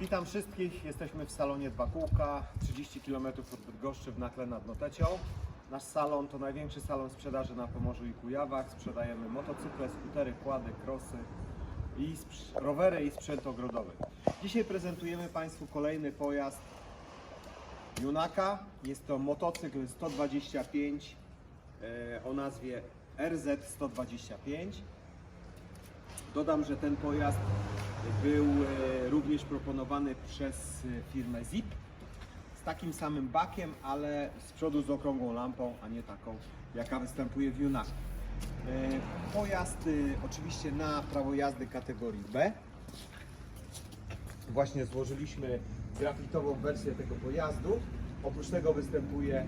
Witam wszystkich, jesteśmy w salonie Dwa Kółka, 30 km od Bydgoszczy w Nakle nad Notecią. Nasz salon to największy salon sprzedaży na Pomorzu i Kujawach. Sprzedajemy motocykle, skutery, kłady, krosy, i rowery i sprzęt ogrodowy. Dzisiaj prezentujemy Państwu kolejny pojazd Junaka. Jest to motocykl 125 e, o nazwie RZ125. Dodam, że ten pojazd był e, również proponowany przez e, firmę ZIP z takim samym bakiem, ale z przodu z okrągłą lampą, a nie taką, jaka występuje w Junaku. E, Pojazd e, oczywiście na prawo jazdy kategorii B. Właśnie złożyliśmy grafitową wersję tego pojazdu. Oprócz tego występuje e,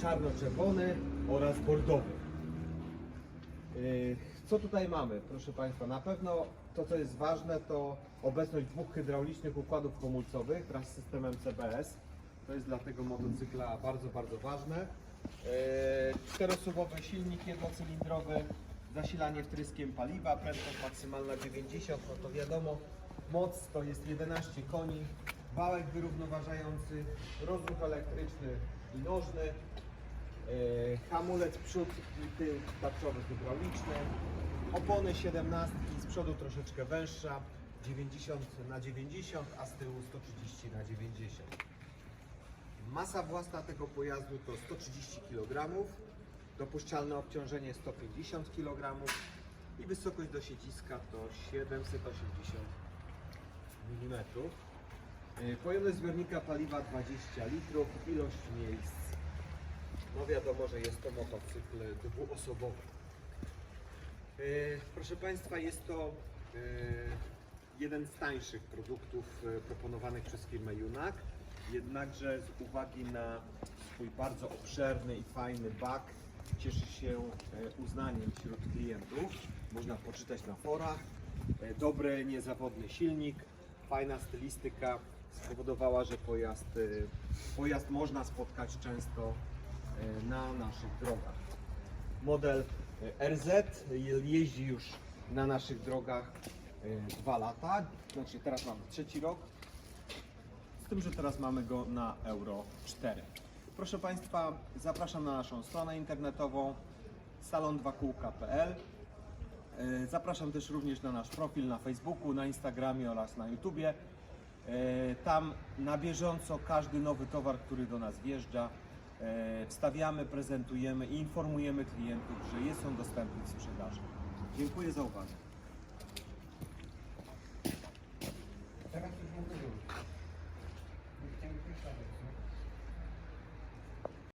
czarno-czerwony oraz bordowy. Yy, Co tutaj mamy, proszę Państwa? Na pewno to, co jest ważne, to obecność dwóch hydraulicznych układów hamulcowych wraz z systemem CBS. To jest dla tego motocykla bardzo, bardzo ważne. Yy, Czterosuwowy silnik jednocylindrowy, zasilanie wtryskiem paliwa, prędkość maksymalna 90, no to wiadomo, moc to jest 11 koni, wałek wyrównoważający, rozruch elektryczny i nożny, E, hamulec przód i tył tarczowy hydrauliczny, opony 17 z przodu troszeczkę węższa, 90 na 90, a z tyłu 130 na 90. Masa własna tego pojazdu to 130 kg, dopuszczalne obciążenie 150 kg i wysokość do siedziska to 780 mm. E, Pojemność zbiornika paliwa 20 litrów, ilość miejsc no wiadomo, że jest to motocykl dwuosobowy. E, Proszę Państwa, jest to e, jeden z tańszych produktów e, proponowanych przez firmę Junak. Jednakże z uwagi na swój bardzo obszerny i fajny bak cieszy się uznaniem wśród klientów. Można poczytać na forach. Dobry, niezawodny silnik, fajna stylistyka spowodowała, że pojazd, pojazd można spotkać często na naszych drogach. Model e, RZ jeździ już na naszych drogach e, dwa lata, znaczy teraz mamy trzeci rok, z tym, że teraz mamy go na Euro 4. Proszę Państwa, zapraszam na naszą stronę internetową salon2kółka.pl E, Zapraszam też również na nasz profil na Facebooku, na Instagramie oraz na YouTubie. E, Tam na bieżąco każdy nowy towar, który do nas wjeżdża, e, wstawiamy, prezentujemy i informujemy klientów, że jest on dostępny w sprzedaży. Dziękuję za uwagę.